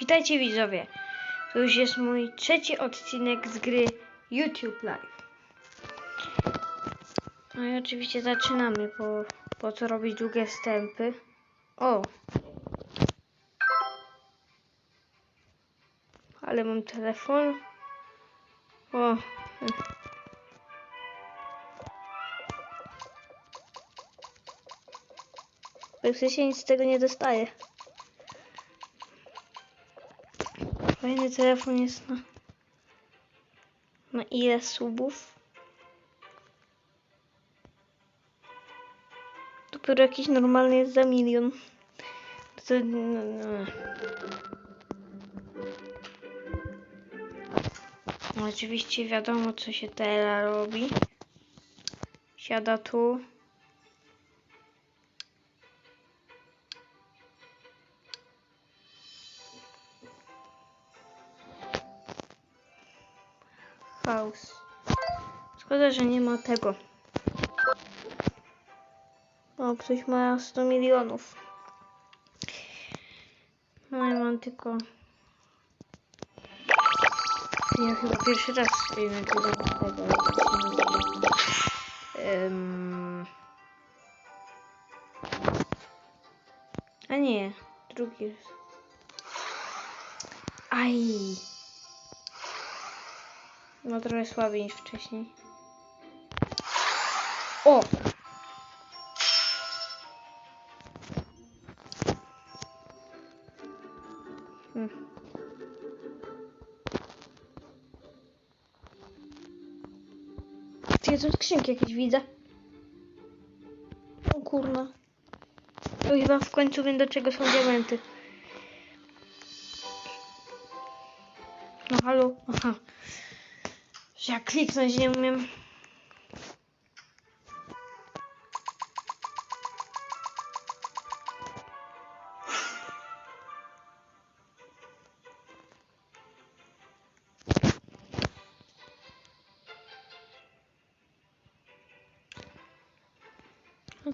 Witajcie widzowie. To już jest mój trzeci odcinek z gry YouTube Live. No i oczywiście zaczynamy, bo po co robić długie wstępy. O! Ale mam telefon. O! Sensie nic z tego nie dostaję. Fajny telefon jest na... Na ile subów? Dopiero jakiś normalny jest za milion. To, no, no. No, Oczywiście wiadomo co się teraz robi. Siada tu. Szkoda, że nie ma tego. O, ktoś ma 100 milionów. No ja mam tylko... Ja chyba pierwszy raz tego. jak to się nazywa. Em. A nie, drugi. Aj. No trochę słabiej niż wcześniej. O! Hmm. Tu skrzynki jakieś widzę. O kurna. To chyba w końcu wiem do czego są diamenty. No halo, aha. Że ja kliknąć nie umiem.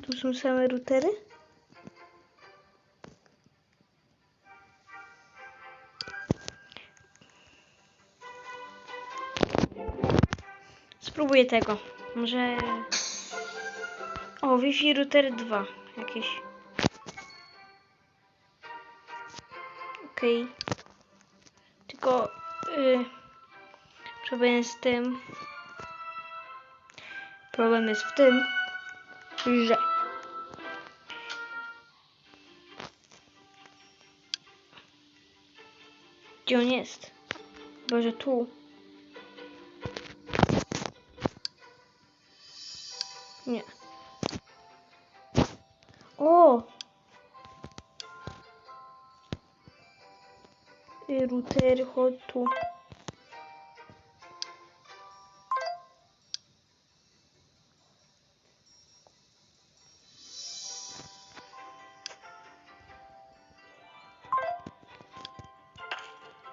Tu są same routery? Spróbuję tego. Może... O, Wi-Fi router 2 jakieś. Okej. Tylko... Yy, problem z tym... Problem jest w tym, że... Gdzie on jest? Boże, tu. Nie. O! I routery, chodź tu.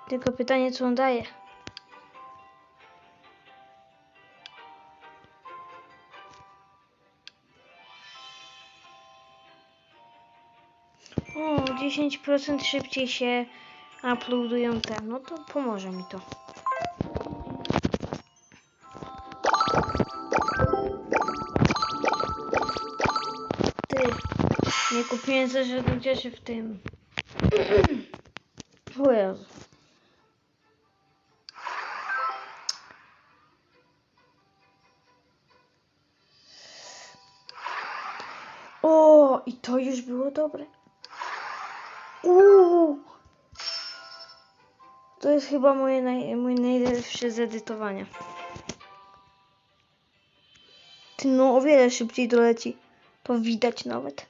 Tylko pytanie, co on daje. O, 10% szybciej się uploadują te. No to pomoże mi to. Ty, nie kupiłem żadnych rzeczy w tym. O Jezu. O, i to już było dobre. Uuu. To jest chyba moje naj, mój najlepsze z edytowania. Ty no o wiele szybciej doleci. To widać nawet.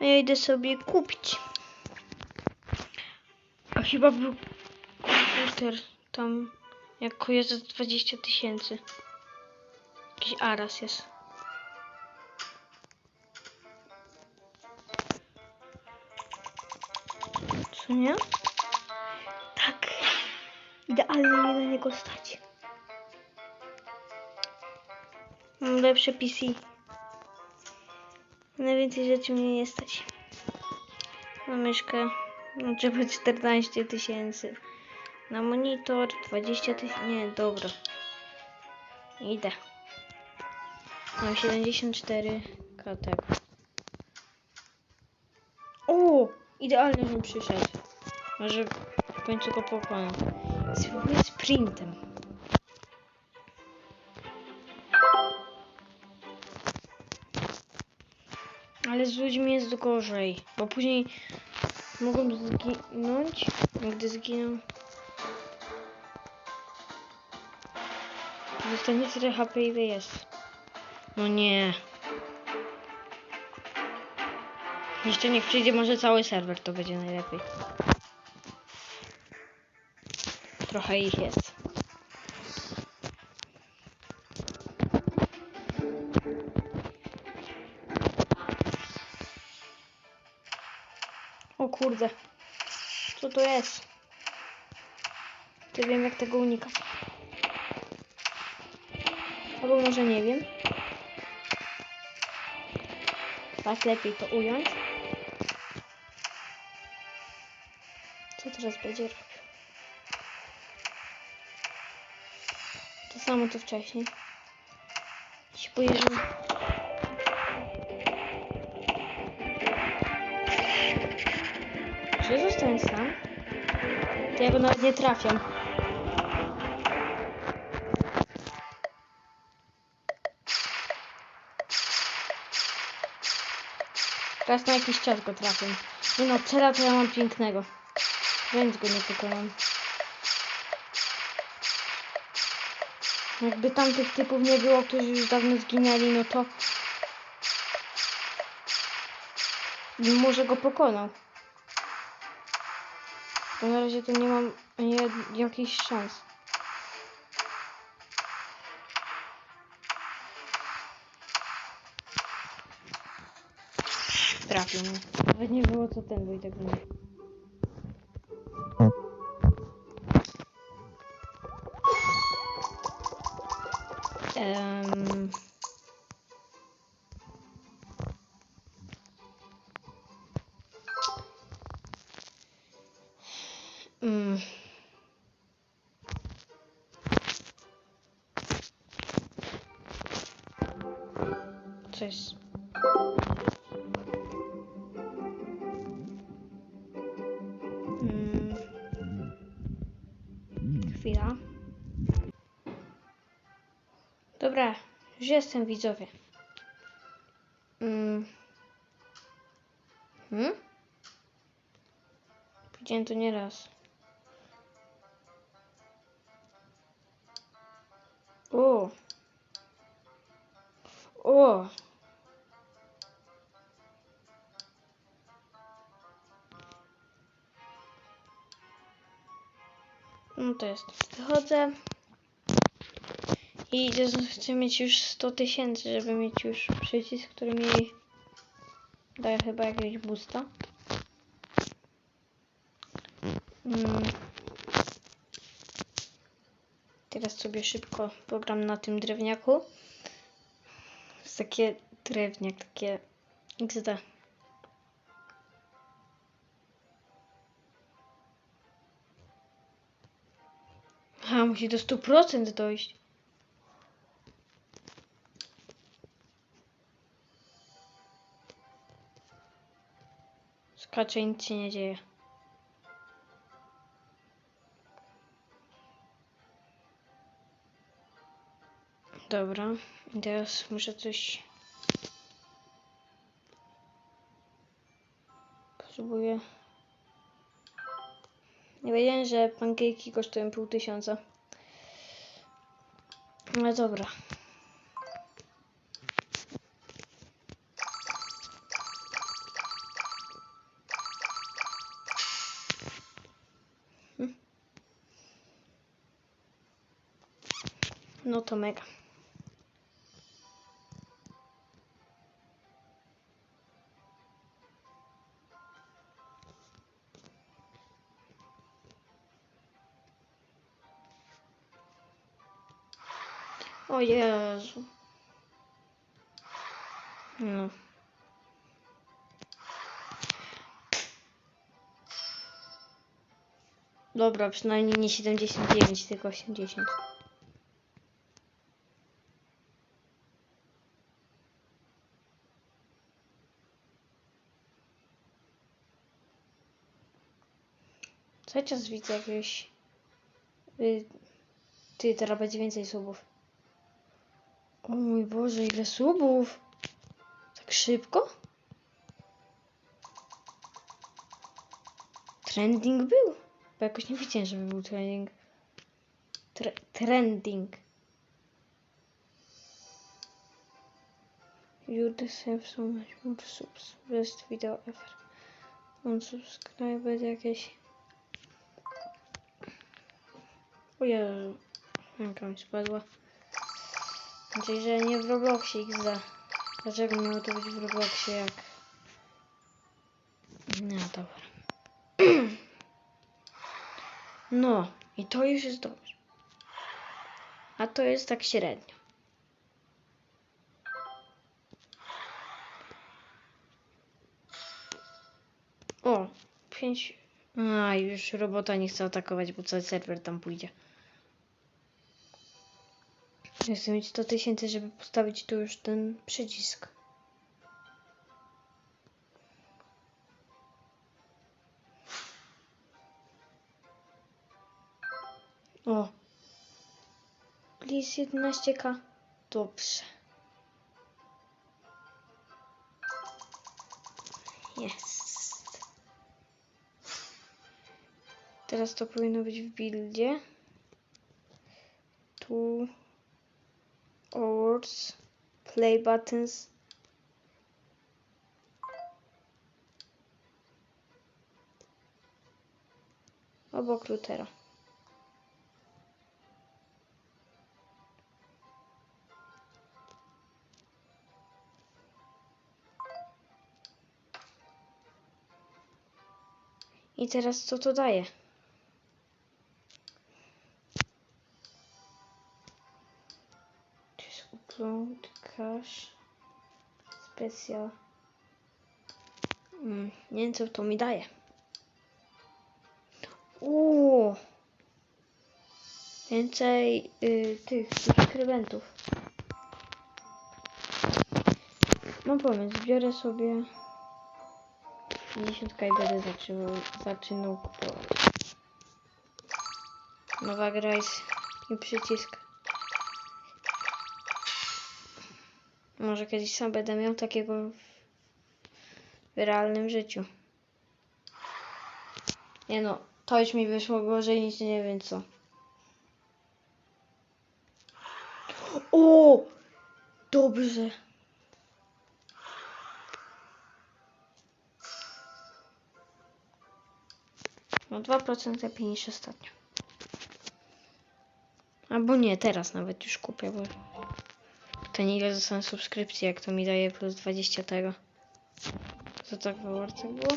A ja idę sobie kupić. A chyba był komputer tam jak kojarzę za 20 tysięcy. Jakiś aras jest. Nie? Tak. Idealnie mnie na niego stać. Mam lepsze PC. Na więcej rzeczy mnie nie stać. Na myszkę No trzeba 14 tysięcy. Na monitor 20 tysięcy. Nie, dobra. Idę. Mam 74 katek. O! Idealnie, że przyszedł. Może w końcu go pokonam. Spróbuję sprintem. Ale z ludźmi jest gorzej, bo później mogą zginąć, gdy zginą. Zostanie tyle HP ile jest. No nie. Jeszcze niech przyjdzie może cały serwer, to będzie najlepiej. Trochę ich jest. O kurde. Co to jest? Nie wiem jak tego unikać. Albo może nie wiem. Tak lepiej to ująć. Co teraz będzie robił? Samo to wcześniej. Się boję, że... Czy zostałem sam? To ja go nawet nie trafiam. Raz na jakiś czas go trafię. Nie no, cela to ja mam pięknego. Więc go nie pokonam. Jakby tamtych typów nie było, którzy już dawno zginęli, no to... Może go pokonał. Bo na razie to nie mam ani jakichś szans. Trafił mnie. Nawet nie było co ten Wojtek zrobił. Em. Coś. Mm. Chwila. Dobra, już jestem widzowie. Mm. Hmm? Widziałem to nieraz. O. O. No to jest. Wychodzę. I chcę mieć już 100 tysięcy, żeby mieć już przycisk, który mi daje chyba jakiegoś boosta. Mm. Teraz sobie szybko program na tym drewniaku. Jest takie drewniak, takie XD. Musi do 100% dojść. Skacze nic się nie dzieje. Dobra, teraz muszę coś. Potrzebuję. Nie wiedziałem, że pankejki kosztują pół tysiąca. No dobra. Hm. No to mega. O Jezu. No. Dobra, przynajmniej nie 79, tylko 80. Cały czas widzę jakieś... Y, ty, teraz będzie więcej subów. O mój Boże, ile subów! Tak szybko? Trending był? Bo jakoś nie widziałem, żeby był trending. Tre trending. You deserve so much more subs. Best video ever. Unsubscribed jakieś. O Jezu. Ręka mi spadła. Znaczy, że nie w Robloxie XD. Dlaczego miało to być w Robloxie jak... No dobra. No, i to już jest dobrze. A to jest tak średnio. O, pięć. A, już robota nie chce atakować, bo cały serwer tam pójdzie. Ja chcę mieć 100 tysięcy, żeby postawić tu już ten przycisk. O. Please 11k. Dobrze. Jest. Teraz to powinno być w buildzie. Tu. Awards. Play buttons. Obok routera. I teraz co to daje? Special. Mm, nie wiem co to mi daje. Uuu. Więcej y, tych subskrybentów. Mam pomysł, biorę sobie 50 i będę zaczynał, zaczynał kupować. Nowa gra jest i przycisk. Może kiedyś sam będę miał takiego w, realnym życiu. Nie no, to już mi wyszło gorzej niż nie wiem co. O! Dobrze. No 2% lepiej niż ostatnio. Albo nie, teraz nawet już kupię, bo nie ile zostanę subskrypcji, jak to mi daje plus 20 tego. To tak warte było?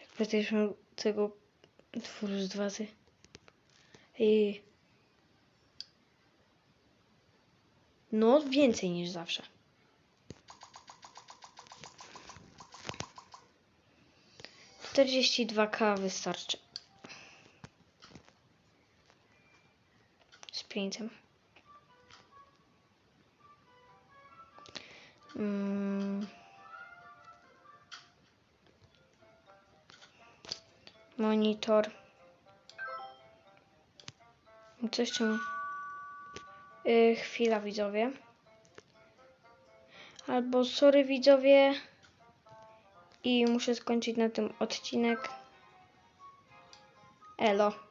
Jakby też miał tego plus 2 ty. I... No, więcej niż zawsze. Czterdzieści dwa K wystarczy. Z pięćcem. Mm. Monitor. Co jeszcze mi? Yy, chwila widzowie. Albo sorry widzowie. I muszę skończyć na tym odcinek. Elo.